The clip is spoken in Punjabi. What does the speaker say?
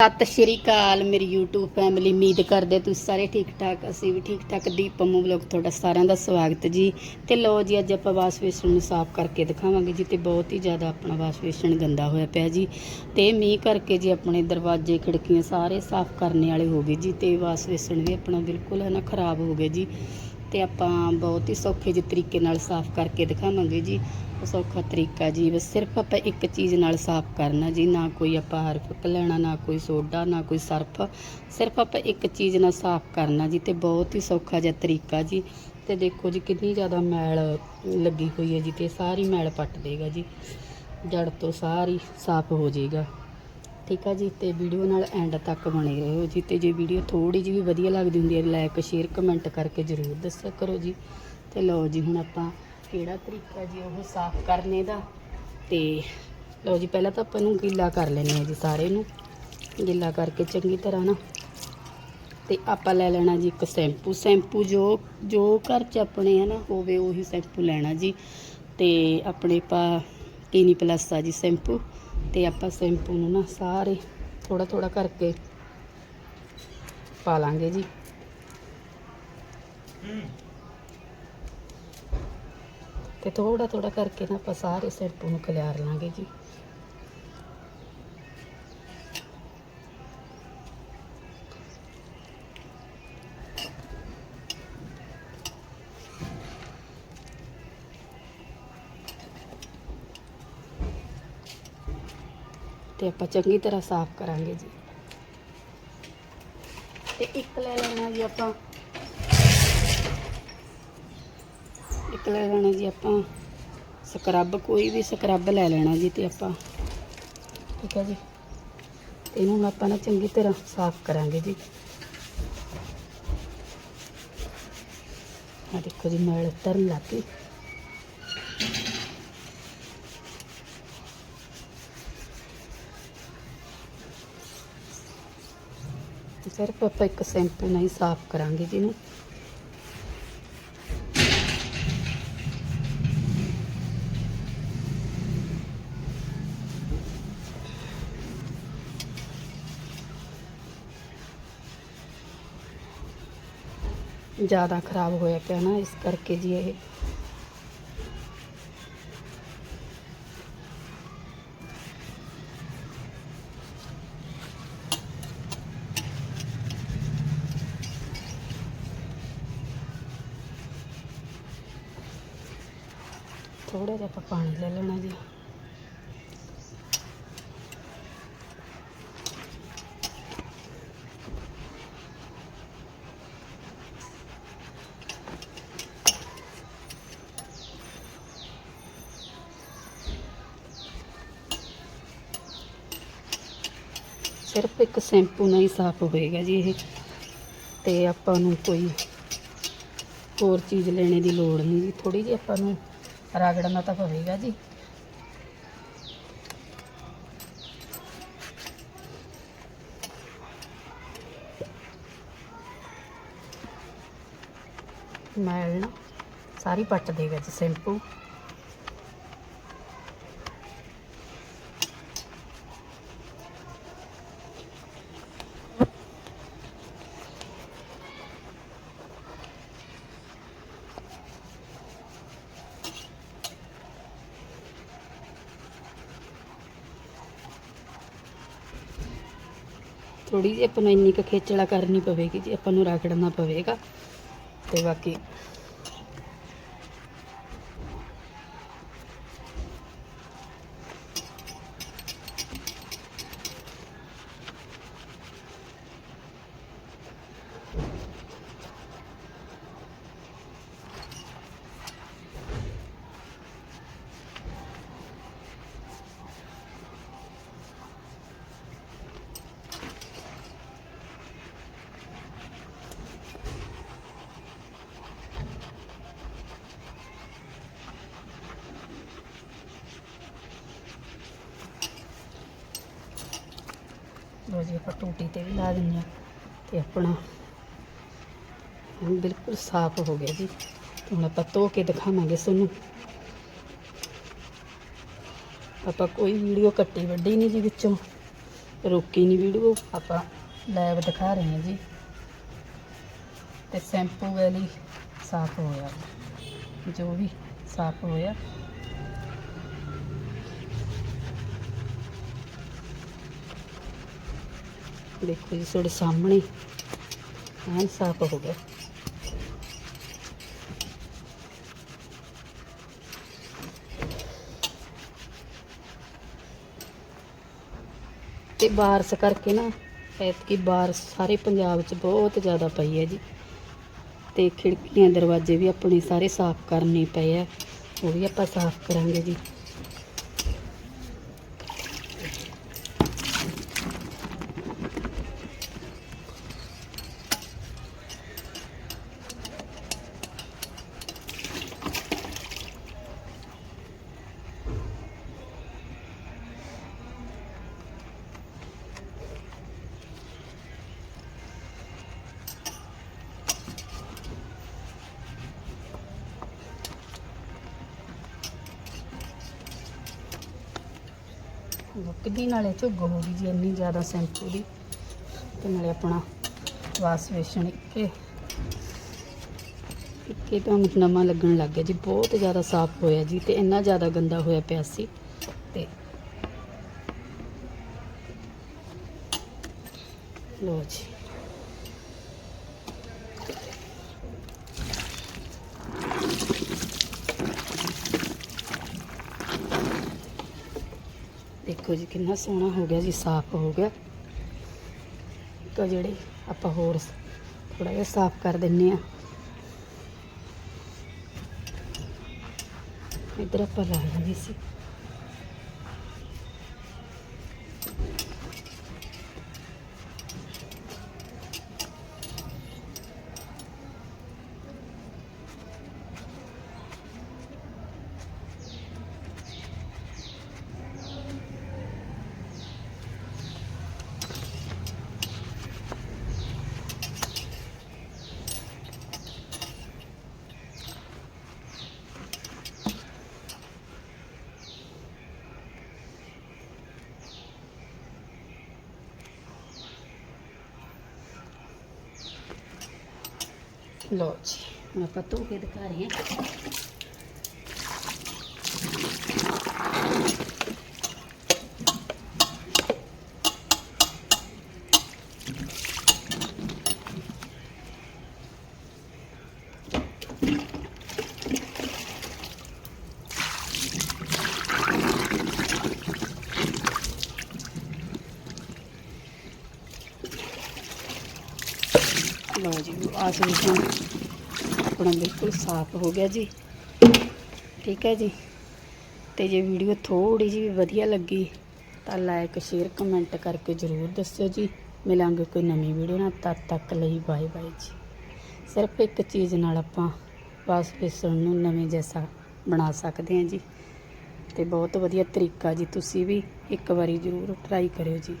ਸਤਿ ਸ਼੍ਰੀ ਅਕਾਲ ਮੇਰੀ YouTube ਫੈਮਿਲੀ ਉਮੀਦ ਕਰਦੇ ਤੁਸੀਂ ਸਾਰੇ ਠੀਕ ਠਾਕ, ਅਸੀਂ ਵੀ ਠੀਕ ਠਾਕ। ਦੀਪ ਪੰਮੂ ਵਲੋਗ ਤੁਹਾਡਾ ਸਾਰਿਆਂ ਦਾ ਸਵਾਗਤ ਜੀ। ਤੇ ਲੋ ਜੀ, ਅੱਜ ਆਪਾਂ ਵਾਸ਼ ਵੇਸਣ ਨੂੰ ਸਾਫ਼ ਕਰਕੇ ਦਿਖਾਵਾਂਗੇ ਜੀ ਤੇ ਬਹੁਤ ਹੀ ਜ਼ਿਆਦਾ ਆਪਣਾ ਵਾਸ਼ ਵੇਸਣ ਗੰਦਾ ਹੋਇਆ ਪਿਆ ਜੀ। ਤੇ ਮੀਂਹ ਕਰਕੇ ਜੀ ਆਪਣੇ ਦਰਵਾਜ਼ੇ, ਖਿੜਕੀਆਂ ਸਾਰੇ ਸਾਫ਼ ਕਰਨੇ ਵਾਲੇ ਹੋ ਗਏ ਜੀ ਤੇ ਵਾਸ਼ ਵੇਸਣ ਵੀ ਆਪਣਾ ਬਿਲਕੁਲ ਹੈ ਨਾ ਖਰਾਬ ਹੋ ਗਿਆ ਜੀ। ਤੇ ਆਪਾਂ ਬਹੁਤ ਹੀ ਸੌਖੇ ਜਿਹੇ ਤਰੀਕੇ ਨਾਲ ਸਾਫ਼ ਕਰਕੇ ਦਿਖਾਵਾਂਗੇ ਜੀ। ਉਹ ਸੌਖਾ ਤਰੀਕਾ ਜੀ, ਬਸ ਸਿਰਫ ਆਪਾਂ ਇੱਕ ਚੀਜ਼ ਨਾਲ ਸਾਫ਼ ਕਰਨਾ ਜੀ, ਨਾ ਕੋਈ ਆਪਾਂ ਹਰਫ ਲੈਣਾ ਨਾ ਕੋਈ ਸੋਡਾ, ਨਾ ਕੋਈ ਸਰਫ। ਸਿਰਫ ਆਪਾਂ ਇੱਕ ਚੀਜ਼ ਨਾਲ ਸਾਫ਼ ਕਰਨਾ ਜੀ ਤੇ ਬਹੁਤ ਹੀ ਸੌਖਾ ਜਿਹਾ ਤਰੀਕਾ ਜੀ। ਤੇ ਦੇਖੋ ਜੀ ਕਿੰਨੀ ਜ਼ਿਆਦਾ ਮੈਲ ਲੱਗੀ ਹੋਈ ਹੈ ਜੀ ਤੇ ਸਾਰੀ ਮੈਲ ਪੱਟ ਦੇਗਾ ਜੀ। ਜੜ ਤੋਂ ਸਾਰੀ ਸਾਫ਼ ਹੋ ਜਾਏਗਾ। ਠੀਕ ਆ ਜੀ, ਤੇ ਵੀਡੀਓ ਨਾਲ ਐਂਡ ਤੱਕ ਬਣੇ ਰਹੋ ਜੀ, ਤੇ ਜੇ ਵੀਡੀਓ ਥੋੜੀ ਜਿਹੀ ਵੀ ਵਧੀਆ ਲੱਗਦੀ ਹੁੰਦੀ ਹੈ ਲਾਈਕ ਸ਼ੇਅਰ ਕਮੈਂਟ ਕਰਕੇ ਜ਼ਰੂਰ ਦੱਸਿਆ ਕਰੋ ਜੀ। ਤੇ ਲਓ ਜੀ, ਹੁਣ ਆਪਾਂ ਕਿਹੜਾ ਤਰੀਕਾ ਜੀ ਉਹ ਸਾਫ਼ ਕਰਨੇ ਦਾ, ਤੇ ਲਓ ਜੀ, ਪਹਿਲਾਂ ਤਾਂ ਆਪਾਂ ਨੂੰ ਗਿੱਲਾ ਕਰ ਲੈਣੇ ਆ ਜੀ ਸਾਰੇ ਨੂੰ। ਗਿੱਲਾ ਕਰਕੇ ਚੰਗੀ ਤਰ੍ਹਾਂ ਨਾ, ਤੇ ਆਪਾਂ ਲੈ ਲੈਣਾ ਜੀ ਇੱਕ ਸ਼ੈਂਪੂ ਸ਼ੈਂਪੂ ਜੋ ਜੋ ਘਰ 'ਚ ਆਪਣੇ ਹੈ ਨਾ, ਹੋਵੇ ਉਹੀ ਸ਼ੈਂਪੂ ਲੈਣਾ ਜੀ। ਤੇ ਆਪਣੇ ਪਾ ਕੀਨੀ ਪਲੱਸ ਆ ਜੀ ਸ਼ੈਂਪੂ ਤੇ ਆਪਾਂ ਸ਼ੈਂਪੂ ਨੂੰ ਨਾ ਸਾਰੇ ਥੋੜਾ ਥੋੜਾ ਕਰਕੇ ਪਾ ਲਾਂਗੇ ਜੀ। ਤੇ ਥੋੜਾ ਥੋੜਾ ਕਰਕੇ ਨਾ ਆਪਾਂ ਸਾਰੇ ਸ਼ੈਂਪੂ ਨੂੰ ਖਿਲਾਰ ਲਾਂਗੇ ਜੀ। ਤੇ ਆਪਾਂ ਚੰਗੀ ਤਰ੍ਹਾਂ ਸਾਫ਼ ਕਰਾਂਗੇ ਜੀ। ਤੇ ਇੱਕ ਲੈ ਲੈਣਾ ਜੀ ਆਪਾਂ। ਇੱਕ ਲੈ ਲੈਣਾ ਜੀ ਆਪਾਂ। ਸਕਰਬ ਕੋਈ ਵੀ ਸਕਰਬ ਲੈ ਲੈਣਾ ਜੀ ਤੇ ਆਪਾਂ। ਠੀਕ ਹੈ ਜੀ। ਇਹਨੂੰ ਆਪਾਂ ਨਾ ਚੰਗੀ ਤਰ੍ਹਾਂ ਸਾਫ਼ ਕਰਾਂਗੇ ਜੀ। ਆ ਦੇਖੋ ਜੀ ਮੈਲ ਉਤਰਨ ਲੱਗ ਗਈ। ਸਿਰਫ ਆਪਾਂ ਇੱਕ ਸ਼ੈਂਪੂ ਨਾਲ ਹੀ ਸਾਫ਼ ਕਰਾਂਗੇ ਜੀ ਇਹਨੂੰ ਜ਼ਿਆਦਾ ਖਰਾਬ ਹੋਇਆ ਪਿਆ ਨਾ ਇਸ ਕਰਕੇ ਜੀ ਥੋੜਾ ਜਿਹਾ ਆਪਾਂ ਪਾਣੀ ਲੈ ਲੈਣਾ ਜੀ। ਸਿਰਫ ਇੱਕ ਸ਼ੈਂਪੂ ਨਾਲ ਹੀ ਸਾਫ਼ ਹੋਏਗਾ ਜੀ ਇਹ। ਤੇ ਆਪਾਂ ਨੂੰ ਕੋਈ ਹੋਰ ਚੀਜ਼ ਲੈਣੇ ਦੀ ਲੋੜ ਨਹੀਂ ਜੀ। ਥੋੜੀ ਜਿਹੀ ਆਪਾਂ ਨੂੰ ਰਗੜਨਾ ਤਾਂ ਪਵੇਗਾ ਜੀ। ਮੈਲ ਸਾਰੀ ਪੱਟ ਦੇਗਾ ਜੀ ਸਿੰਪੂ ਥੋੜੀ ਜਿਹੀ ਆਪਾਂ ਨੂੰ ਇੰਨੀ ਕੁ ਖੇਚਲਾ ਕਰਨੀ ਪਵੇਗੀ ਜੀ, ਆਪਾਂ ਨੂੰ ਰਗੜਨਾ ਪਵੇਗਾ। ਤੇ ਬਾਕੀ ਲੋ ਜੀ, ਆਪਾਂ ਟੂਟੀ ਤੇ ਵੀ ਲਾ ਦਿੰਦੇ ਆ ਤੇ ਆਪਣਾ ਹੁਣ ਬਿਲਕੁਲ ਸਾਫ਼ ਹੋ ਗਿਆ ਜੀ। ਹੁਣ ਆਪਾਂ ਧੋ ਕੇ ਦਿਖਾਵਾਂਗੇ ਤੁਹਾਨੂੰ। ਆਪਾਂ ਕੋਈ ਵੀਡੀਓ ਕੱਟੀ ਵੱਡੀ ਨਹੀਂ ਜੀ ਵਿੱਚੋਂ, ਰੋਕੀ ਨਹੀਂ ਵੀਡੀਓ, ਆਪਾਂ ਲਾਈਵ ਦਿਖਾ ਰਹੇ ਹਾਂ ਜੀ। ਤੇ ਸ਼ੈਂਪੂ ਵੈਲੀ ਸਾਫ਼ ਹੋਇਆ। ਜੋ ਵੀ ਸਾਫ਼ ਹੋਇਆ ਦੇਖੋ ਜੀ, ਤੁਹਾਡੇ ਸਾਹਮਣੇ ਐਨ ਸਾਫ਼ ਹੋ ਗਿਆ। ਤੇ ਬਾਰਸ਼ ਕਰਕੇ ਨਾ, ਐਤਕੀ ਬਾਰਸ਼ ਸਾਰੇ ਪੰਜਾਬ 'ਚ ਬਹੁਤ ਜ਼ਿਆਦਾ ਪਈ ਹੈ ਜੀ। ਤੇ ਖਿੜਕੀਆਂ, ਦਰਵਾਜ਼ੇ ਵੀ ਆਪਣੇ ਸਾਰੇ ਸਾਫ਼ ਕਰਨੇ ਪਏ ਆ, ਉਹ ਵੀ ਆਪਾਂ ਸਾਫ਼ ਕਰਾਂਗੇ ਜੀ। ਮੁੱਕਦੀ, ਨਾਲੇ ਝੁੱਗ ਹੋ ਗਈ ਜੀ ਇੰਨੀ ਜ਼ਿਆਦਾ ਸ਼ੈਂਪੂ ਦੀ ਤੇ ਨਾਲੇ ਆਪਣਾ ਵਾਸ਼ ਵੇਸਣ ਇੱਕੇ। ਇੱਕੇ ਤਾਂ ਨਵਾਂ ਲੱਗਣ ਲੱਗ ਗਿਆ ਜੀ, ਬਹੁਤ ਜ਼ਿਆਦਾ ਸਾਫ਼ ਹੋਇਆ ਜੀ ਤੇ ਇੰਨਾ ਜ਼ਿਆਦਾ ਗੰਦਾ ਹੋਇਆ ਪਿਆ ਸੀ ਤੇ ਲੋ ਜੀ। ਦੇਖੋ ਜੀ, ਕਿੰਨਾ ਸੋਹਣਾ ਹੋ ਗਿਆ ਜੀ, ਸਾਫ਼ ਹੋ ਗਿਆ। ਤਾਂ ਜਿਹੜੇ ਆਪਾਂ ਹੋਰ ਥੋੜਾ ਜਿਹਾ ਸਾਫ਼ ਕਰ ਦਿੰਨੇ ਆ। ਇੱਧਰ ਆਪਾਂ ਲਾ ਲਾਂਗੇ ਸੀ। ਲੋ ਜੀ ਹੁਣ ਆਪਾਂ ਧੋ ਕੇ ਦਿਖਾ ਰਹੇ ਹਾਂ ਲਓ ਜੀ ਆਸ ਵਿੱਚ ਆਪਣਾ ਬਿਲਕੁਲ ਸਾਫ਼ ਹੋ ਗਿਆ ਜੀ। ਠੀਕ ਹੈ ਜੀ। ਤੇ ਜੇ ਵੀਡੀਓ ਥੋੜੀ ਜਿਹੀ ਵੀ ਵਧੀਆ ਲੱਗੀ, ਤਾਂ ਲਾਈਕ ਸ਼ੇਅਰ ਕਮੈਂਟ ਕਰਕੇ ਜ਼ਰੂਰ ਦੱਸਿਓ ਜੀ। ਮਿਲਾਂਗੇ ਕੋਈ ਨਵੀਂ ਵੀਡੀਓ ਨਾਲ। ਤਦ ਤੱਕ ਲਈ ਬਾਏ ਬਾਏ ਜੀ। ਸਿਰਫ ਇੱਕ ਚੀਜ਼ ਨਾਲ ਆਪਾਂ ਬਸ ਬੇਸਣ ਨੂੰ ਨਵੇਂ ਜੈਸਾ ਬਣਾ ਸਕਦੇ ਹਾਂ ਜੀ। ਤੇ ਬਹੁਤ ਵਧੀਆ ਤਰੀਕਾ ਜੀ, ਤੁਸੀਂ ਵੀ ਇੱਕ ਵਾਰੀ ਜ਼ਰੂਰ ਟਰਾਈ ਕਰਿਓ ਜੀ।